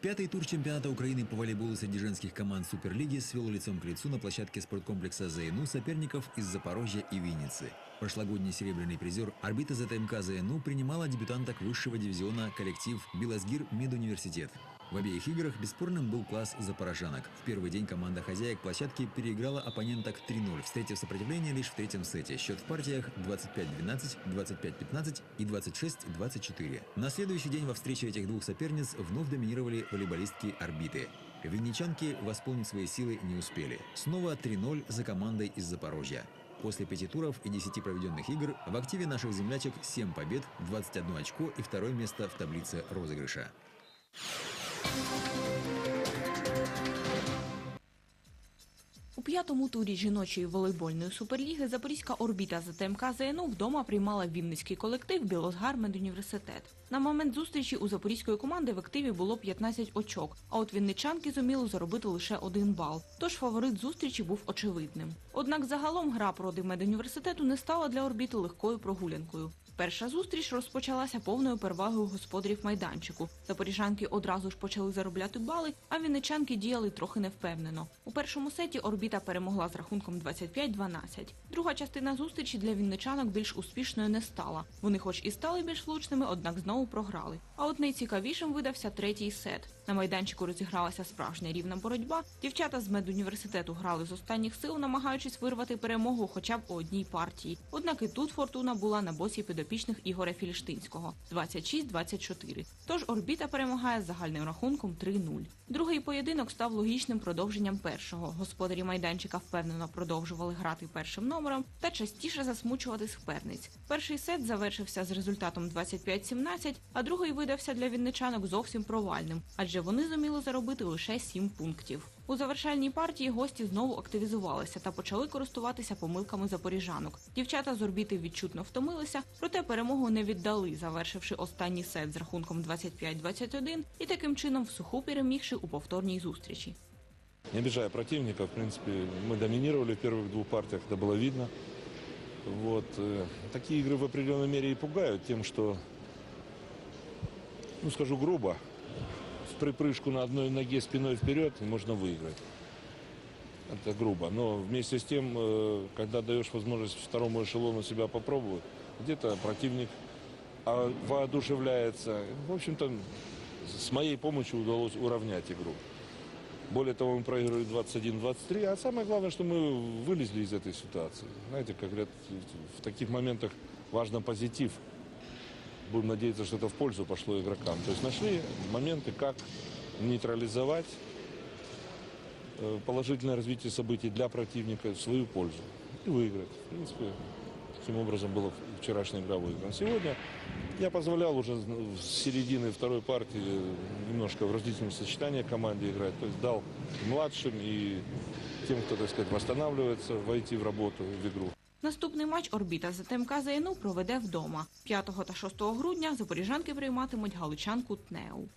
Пятый тур чемпионата Украины по волейболу среди женских команд Суперлиги свел лицом к лицу на площадке спорткомплекса ЗНУ соперников из Запорожья и Винницы. Прошлогодний серебряный призер орбита ЗТМК ЗНУ принимала дебютанток высшего дивизиона коллектив «Белозгир Медуниверситет». В обеих играх бесспорным был класс запорожанок. В первый день команда хозяек площадки переиграла оппоненток 3-0, встретив сопротивление лишь в третьем сете. Счет в партиях 25-12, 25-15 и 26-24. На следующий день во встрече этих двух соперниц вновь доминировали волейболистки орбиты. Винничанки восполнить свои силы не успели. Снова 3-0 за командой из Запорожья. После пяти туров и 10 проведенных игр в активе наших землячек 7 побед, 21 очко и второе место в таблице розыгрыша. У п'ятому турі жіночої волейбольної суперліги Запорізька орбіта ЗТМК ЗНУ вдома приймала вінницький колектив Білозгар Медуніверситет. На момент зустрічі у запорізької команди в активі було 15 очок, а от вінничанки зуміли заробити лише один бал. Тож фаворит зустрічі був очевидним. Однак загалом гра проти медуніверситету не стала для орбіти легкою прогулянкою. Перша зустріч розпочалася повною перевагою господарів майданчику. Запоріжанки одразу ж почали заробляти бали, а вінничанки діяли трохи невпевнено. У першому сеті орбіта перемогла з рахунком 25-12. Друга частина зустрічі для вінничанок більш успішною не стала. Вони, хоч і стали більш влучними, однак знову програли. А от найцікавішим видався третій сет. На майданчику розігралася справжня рівна боротьба. Дівчата з медуніверситету грали з останніх сил, намагаючись вирвати перемогу хоча б у одній партії. Однак і тут фортуна була на боці підопічних Ігоря Фільштинського 26-24. Тож орбіта перемагає з загальним рахунком 3-0. Другий поєдинок став логічним продовженням першого. Господарі майданчика впевнено продовжували грати першим номером та частіше засмучувати суперниць. Перший сет завершився з результатом 25-17, а другий видався для вінничанок зовсім провальним, адже вони зуміли заробити лише 7 пунктів. У завершальній партії гості знову активізувалися та почали користуватися помилками запоріжанок. Дівчата з орбіти відчутно втомилися, проте перемогу не віддали, завершивши останній сет з рахунком 25-21 і таким чином в суху перемігши у повторній зустрічі. Не обижая противника, в принципе, мы доминировали в первых двух партиях, это было видно. Вот. э, Такие игры в определенной мере и пугают тем, что, ну скажу грубо, в припрыжку на одной ноге спиной вперед можно выиграть. Это грубо. Но вместе с тем, э, когда даешь возможность второму эшелону себя попробовать, где-то противник а, воодушевляется. В общем-то, с моей помощью удалось уравнять игру. Более того, мы проиграли 21-23, а самое главное, что мы вылезли из этой ситуации. Знаете, как говорят, в таких моментах важно позитив. Будем надеяться, что это в пользу пошло игрокам. То есть нашли моменты, как нейтрализовать э, положительное развитие событий для противника в свою пользу и выиграть. В принципе, таким образом была вчерашняя игра выиграна. Сегодня я позволял уже с середины второй партии немножко в различном сочетании команде играть. То есть дал младшим и тем, кто, так сказать, восстанавливается, войти в работу, в игру. Наступний матч орбіта ЗТМК ЗНУ проведе вдома. 5 та 6 грудня запоріжанки прийматимуть галичанку ТНЕУ.